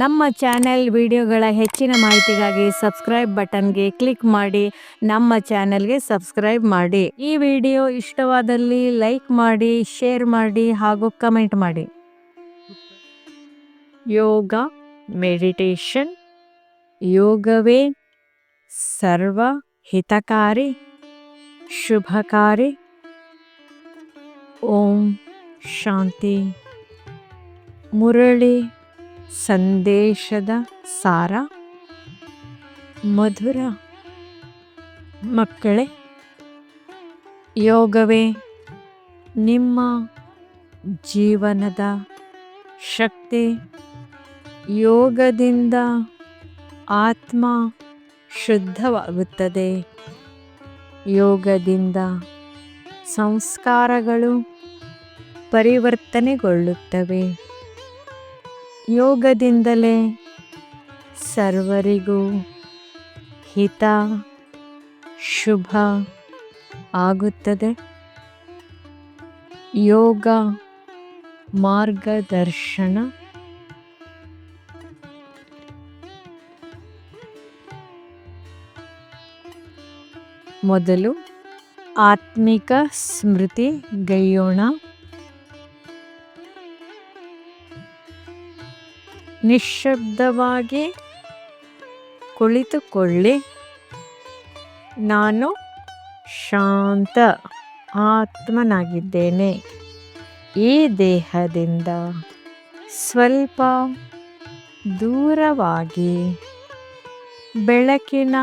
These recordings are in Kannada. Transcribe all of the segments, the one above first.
ನಮ್ಮ ಚಾನೆಲ್ ವಿಡಿಯೋಗಳ ಹೆಚ್ಚಿನ ಮಾಹಿತಿಗಾಗಿ ಸಬ್ಸ್ಕ್ರೈಬ್ ಬಟನ್ಗೆ ಕ್ಲಿಕ್ ಮಾಡಿ, ನಮ್ಮ ಚಾನೆಲ್ಗೆ ಸಬ್ಸ್ಕ್ರೈಬ್ ಮಾಡಿ. ಈ ವಿಡಿಯೋ ಇಷ್ಟವಾದಲ್ಲಿ ಲೈಕ್ ಮಾಡಿ, ಶೇರ್ ಮಾಡಿ ಹಾಗೂ ಕಮೆಂಟ್ ಮಾಡಿ. ಯೋಗ, ಮೆಡಿಟೇಷನ್, ಯೋಗವೇ ಸರ್ವ ಹಿತಕಾರಿ ಶುಭಕಾರಿ. ಓಂ ಶಾಂತಿ. ಮುರಳಿ. ಸಂದೇಶದ ಸಾರ. ಮಧುರ ಮಕ್ಕಳೇ ಯೋಗವೇ ನಿಮ್ಮ ಜೀವನದ ಶಕ್ತಿ. ಯೋಗದಿಂದ ಆತ್ಮ ಶುದ್ಧವಾಗುತ್ತದೆ. ಯೋಗದಿಂದ ಸಂಸ್ಕಾರಗಳು ಪರಿವರ್ತನೆಗೊಳ್ಳುತ್ತವೆ. ಯೋಗದಿಂದಲೇ ಸರ್ವರಿಗೂ ಹಿತ ಶುಭ ಆಗುತ್ತದೆ. ಯೋಗ ಮಾರ್ಗದರ್ಶನ. ಮೊದಲು ಆತ್ಮಿಕ ಸ್ಮೃತಿ ನಿಶ್ಶಬ್ದವಾಗಿ ಕುಳಿತುಕೊಳ್ಳಿ. ನಾನು ಶಾಂತ ಆತ್ಮನಾಗಿದ್ದೇನೆ. ಈ ದೇಹದಿಂದ ಸ್ವಲ್ಪ ದೂರವಾಗಿ ಬೆಳಕಿನ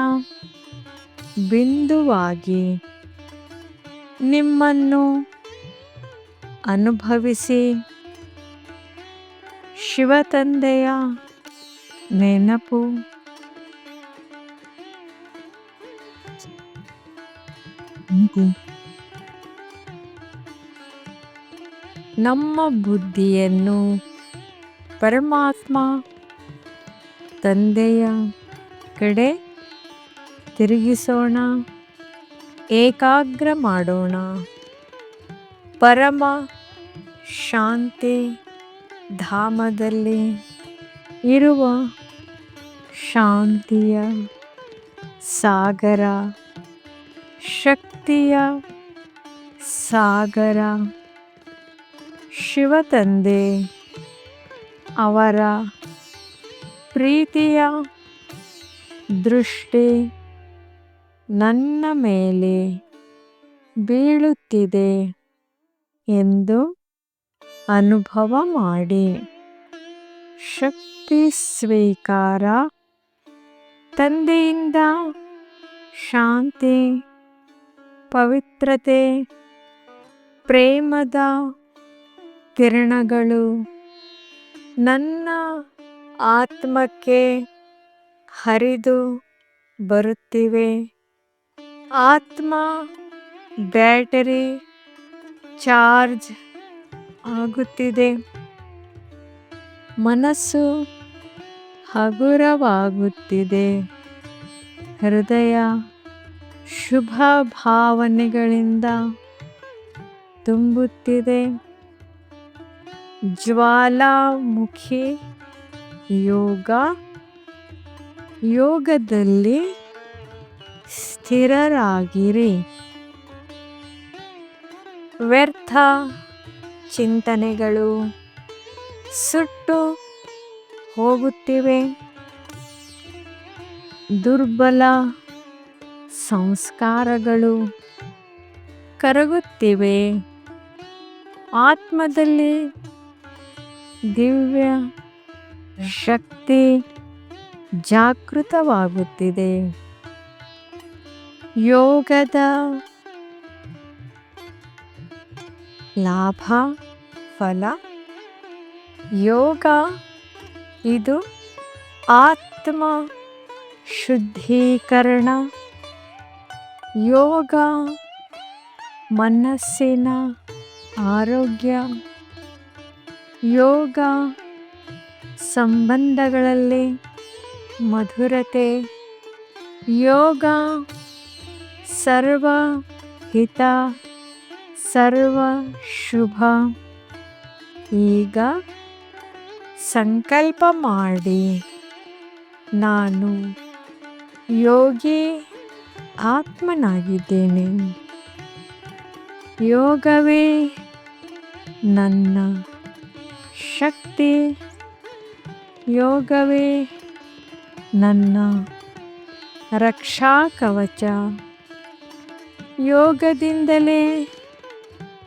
ಬಿಂದುವಾಗಿ ನಿಮ್ಮನ್ನು ಅನುಭವಿಸಿ ಶಿವತಂದೆಯ ನೆನಪು. ನಮ್ಮ ಬುದ್ಧಿಯನ್ನು ಪರಮಾತ್ಮ ತಂದೆಯ ಕಡೆ ತಿರುಗಿಸೋಣ ಏಕಾಗ್ರ ಮಾಡೋಣ. ಪರಮ ಶಾಂತಿ. ಧಾಮದಲ್ಲಿ ಇರುವ ಶಾಂತಿಯ ಸಾಗರ ಶಕ್ತಿಯ ಸಾಗರ ಶಿವತಂದೆ ಅವರ ಪ್ರೀತಿಯ ದೃಷ್ಟಿ ನನ್ನ ಮೇಲೆ ಬೀಳುತ್ತಿದೆ ಎಂದು ಅನುಭವ ಮಾಡಿ. ಶಕ್ತಿ ಸ್ವೀಕಾರ. ತಂದೆಯಿಂದ ಶಾಂತಿ, ಪವಿತ್ರತೆ, ಪ್ರೇಮದ ಕಿರಣಗಳು. ನನ್ನ ಆತ್ಮಕ್ಕೆ ಹರಿದು ಬರುತ್ತಿವೆ. ಆತ್ಮ ಬ್ಯಾಟರಿ ಚಾರ್ಜ್ ಆಗುತ್ತಿದೆ. ಮನಸ್ಸು ಹಗುರವಾಗುತ್ತಿದೆ. ಹೃದಯ ಶುಭ ಭಾವನೆಗಳಿಂದ ತುಂಬುತ್ತಿದೆ. ಜ್ವಾಲಾಮುಖಿ ಯೋಗ ಯೋಗದಲ್ಲಿ ಸ್ಥಿರರಾಗಿರಿ. ವ್ಯರ್ಥ ಚಿಂತನೆಗಳು ಸುಟ್ಟು ಹೋಗುತ್ತಿವೆ. ದುರ್ಬಲ ಸಂಸ್ಕಾರಗಳು ಕರಗುತ್ತಿವೆ. ಆತ್ಮದಲ್ಲಿ ದಿವ್ಯ ಶಕ್ತಿ ಜಾಗೃತವಾಗುತ್ತಿದೆ. ಯೋಗದ ಲಾಭ ಫಲ. ಯೋಗ, ಇದು ಆತ್ಮ ಶುದ್ಧೀಕರಣ. ಯೋಗ, ಮನಸ್ಸಿನ ಆರೋಗ್ಯ. ಯೋಗ, ಸಂಬಂಧಗಳಲ್ಲಿ ಮಧುರತೆ. ಯೋಗ, ಸರ್ವ ಹಿತ, ಸರ್ವ ಶುಭ. ಈಗ ಸಂಕಲ್ಪ ಮಾಡಿ. ನಾನು ಯೋಗಿ ಆತ್ಮನಾಗಿದ್ದೇನೆ. ಯೋಗವೇ ನನ್ನ ಶಕ್ತಿ. ಯೋಗವೇ ನನ್ನ ರಕ್ಷಾ ಕವಚ ಯೋಗದಿಂದಲೇ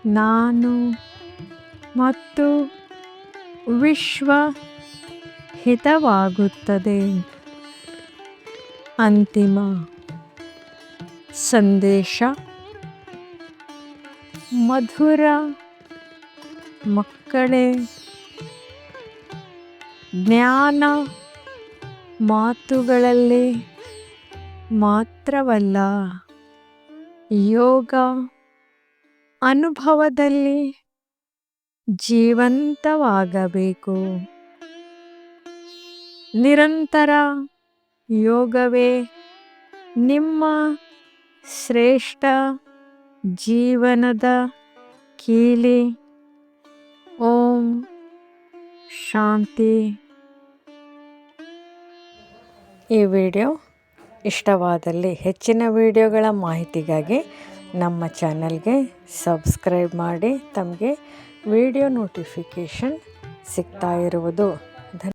ನಾನು ಮತ್ತು ವಿಶ್ವ ಹಿತವಾಗುತ್ತದೆ. ಅಂತಿಮ ಸಂದೇಶ. ಮಧುರ ಮಕ್ಕಳೇ ಜ್ಞಾನ ಮಾತುಗಳಲ್ಲಿ ಮಾತ್ರವಲ್ಲ ಯೋಗ ಅನುಭವದಲ್ಲಿ ಜೀವಂತವಾಗಬೇಕು. ನಿರಂತರ ಯೋಗವೇ ನಿಮ್ಮ ಶ್ರೇಷ್ಠ ಜೀವನದ ಕೀಲಿ. ಓಂ ಶಾಂತಿ. ಈ ವಿಡಿಯೋ ಇಷ್ಟವಾದಲ್ಲಿ ಹೆಚ್ಚಿನ ವಿಡಿಯೋಗಳ ಮಾಹಿತಿಗಾಗಿ ನಮ್ಮ ಚಾನಲ್ಗೆ ಸಬ್ಸ್ಕ್ರೈಬ್ ಮಾಡಿ, ತಮಗೆ ವಿಡಿಯೋ ನೋಟಿಫಿಕೇಷನ್ ಸಿಗ್ತಾ ಇರುವುದು.